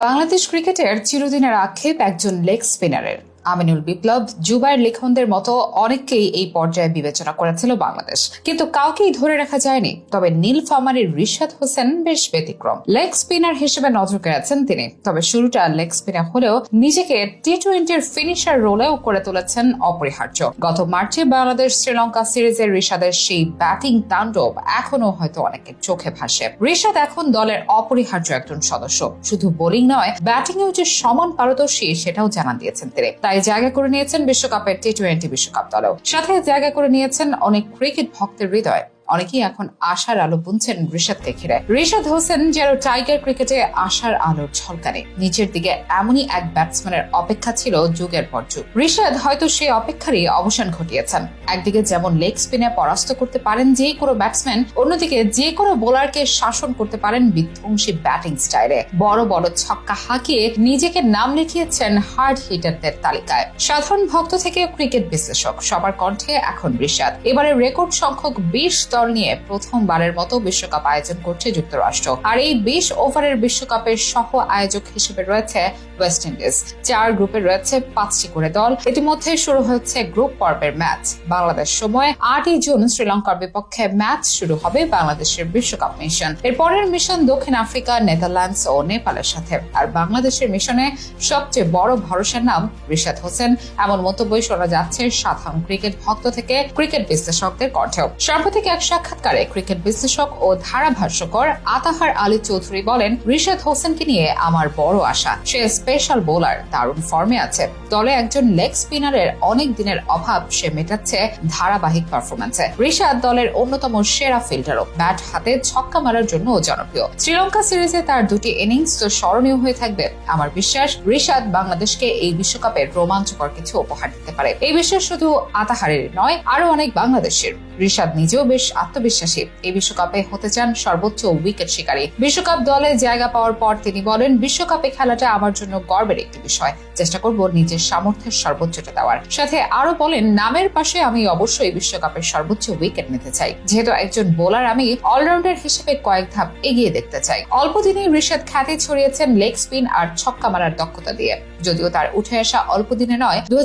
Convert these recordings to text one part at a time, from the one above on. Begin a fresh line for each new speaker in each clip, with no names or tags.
বাংলাদেশ ক্রিকেটের চিরদিনের আক্ষেপ একজন লেগ স্পিনারের। আমিনুল বিপ্লব জুবাইর লিখনদের মতো অনেককেই এই পর্যায়ে বিবেচনা করেছিল বাংলাদেশ। কিন্তু কাউকেই ধরে রাখা যায়নি। তবে নীল নীলফামারীর রিশাদ হোসেন বেশ ব্যতিক্রম। লেগ স্পিনার হিসেবে নজর কেড়েছেন তিনি। তবে শুরুটা লেগ স্পিনার হলেও নিজেকে টি টোয়েন্টির ফিনিশার রোলেও করে তুলেছেন অপরিহার্য। গত মার্চে বাংলাদেশ শ্রীলঙ্কা সিরিজের রিশাদের সেই ব্যাটিং তাণ্ডব এখনও হয়তো অনেকের চোখে ভাসে। রিশাদ এখন দলের অপরিহার্য একজন সদস্য। শুধু বোলিং নয়, ব্যাটিংয়েও যে সমান পারদর্শী সেটাও জানান দিয়েছেন তিনি। তাই জায়গা করে নিয়েছেন বিশ্বকাপের টি টোয়েন্টি বিশ্বকাপ দলেও। সাথে জায়গা করে নিয়েছেন অনেক ক্রিকেট ভক্তের হৃদয়। অনেকেই এখন আশার আলো বুনছেন ঋষাদকে ঘিরে ঋষাদ হোসেন যেন টাইগার ক্রিকেটে আশার আলোর ঝলকানে। নিচের দিকে এমনই এক ব্যাটসম্যানের অপেক্ষা ছিল যুগের পর যুগ। ঋষাদ হয়তো সেই অপেক্ষারই অবসান ঘটিয়েছেন। একদিকে যেমন লেগ স্পিনে পরাস্ত করতে পারেন যে কোনো ব্যাটসম্যান, অন্যদিকে যে কোনো বোলারকে শাসন করতে পারেন বিধ্বংসী ব্যাটিং স্টাইলে। বড় বড় ছক্কা হাঁকিয়ে নিজেকে নাম লিখিয়েছেন হার্ড হিটারদের তালিকায়। সাধারণ ভক্ত থেকে ক্রিকেট বিশ্লেষক, সবার কণ্ঠে এখন ঋষাদ এবারে রেকর্ড সংখ্যক বিশ দল নিয়ে প্রথমবারের মতো বিশ্বকাপ আয়োজন করছে যুক্তরাষ্ট্র। আর এই বিশ ওভারের বিশ্বকাপের সহ আয়োজক হিসেবে রয়েছে ওয়েস্ট ইন্ডিজ। চার গ্রুপে রয়েছে পাঁচটি করে দল। ইতিমধ্যে শুরু হচ্ছে গ্রুপ পর্বের ম্যাচ। বাংলাদেশ সময় আটই জুন শ্রীলঙ্কার বিপক্ষে ম্যাচ শুরু হবে বাংলাদেশের বিশ্বকাপ মিশন। এরপরের মিশন দক্ষিণ আফ্রিকা, নেদারল্যান্ডস ও নেপালের সাথে। আর বাংলাদেশের মিশনে সবচেয়ে বড় ভরসার নাম রিশাদ হোসেন। এমন মন্তব্যই শোনা যাচ্ছে সাধারণ ক্রিকেট ভক্ত থেকে ক্রিকেট বিশ্লেষকদের কণ্ঠেও। সাম্প্রতিক এক সাক্ষাৎকারে ক্রিকেট বিশ্লেষক ও ধারাভাষ্যকর আতাহার আলী চৌধুরী বলেন, রিশাদ হোসেনকে নিয়ে আমার বড় আশা। সে স্পেশাল বোলার দারুণ ফর্মে আছে। দলে একজন লেগ স্পিনারের অনেক দিনের অভাব সে মেটাচ্ছে ধারাবাহিক পারফরমেন্সে রিশাদ দলের অন্যতম সেরা ফিল্ডারও ব্যাট হাতে ছক্কা মারার জন্য জনপ্রিয়। শ্রীলঙ্কা সিরিজে তার দুটি ইনিংস তো স্মরণীয় হয়ে থাকবে। আমার বিশ্বাস, রিশাদ বাংলাদেশকে এই বিশ্বকাপের রোমাঞ্চকর কিছু উপহার দিতে পারে। এই বিশ্বাস শুধু আতাহারের নয় আরও অনেক বাংলাদেশের। রিশাদ নিজেও বেশ আত্মবিশ্বাসী। এই বিশ্বকাপে হতে চান সর্বোচ্চ উইকেট শিকারী। বিশ্বকাপ দলে জায়গা পাওয়ার পর তিনি বলেন, বিশ্বকাপে খেলাটা আমার জন্য গর্বের একটি বিষয়। চেষ্টা করব নিজের সামর্থ্যের সর্বোচ্চটা দেওয়ার। সাথে আরও বলেন, নামের পাশে আমি অবশ্যই বিশ্বকাপের সর্বোচ্চ উইকেট নিতে চাই। যেহেতু একজন বোলার, আমি অলরাউন্ডার হিসেবে কয়েক ধাপ এগিয়ে দেখতে চাই। অল্প দিনেই ঋষাদ খ্যাতি ছড়িয়েছেন লেগ স্পিন আর ছক্কা মারার দক্ষতা দিয়ে। যদিও তার উঠে আসা অল্প দিনে নয় দু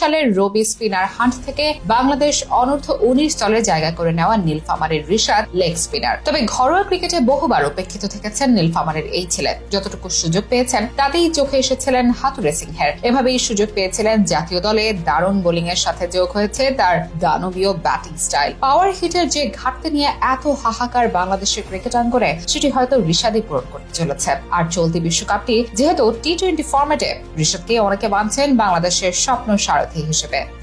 সালের রবি স্পিনার হান্ট থেকে বাংলাদেশ অনূর্ধ্ব উনিশ দলে জায়গা করে নেওয়া নীলফামারের ঋষাদ লেগ স্পিনার। তবে ঘরোয়া ক্রিকেটে বহুবার উপেক্ষিত থেকেছেন নীলফামারের এই ছেলে। যতটুকু সুযোগ পেয়েছেন, তাতেই চোখে এসেছিলেন হাতুরে সিংহের। এভাবেই সুযোগ পেয়েছিলেন জাতীয় দলে দারুণ বোলিং এর সাথে যোগ হয়েছে তার দানবীয় ব্যাটিং স্টাইল। পাওয়ার হিটের যে ঘাটতি নিয়ে এত হাহাকার বাংলাদেশের ক্রিকেট আঙ্গনে সেটি হয়তো ঋষাদই পূরণ করতে চলেছে। আর চলতি বিশ্বকাপটি, যেহেতু টি টোয়েন্টি ফরম্যাটে ঋষভকে অনেকে মানছেন বাংলাদেশের স্বপ্ন সারথি হিসেবে।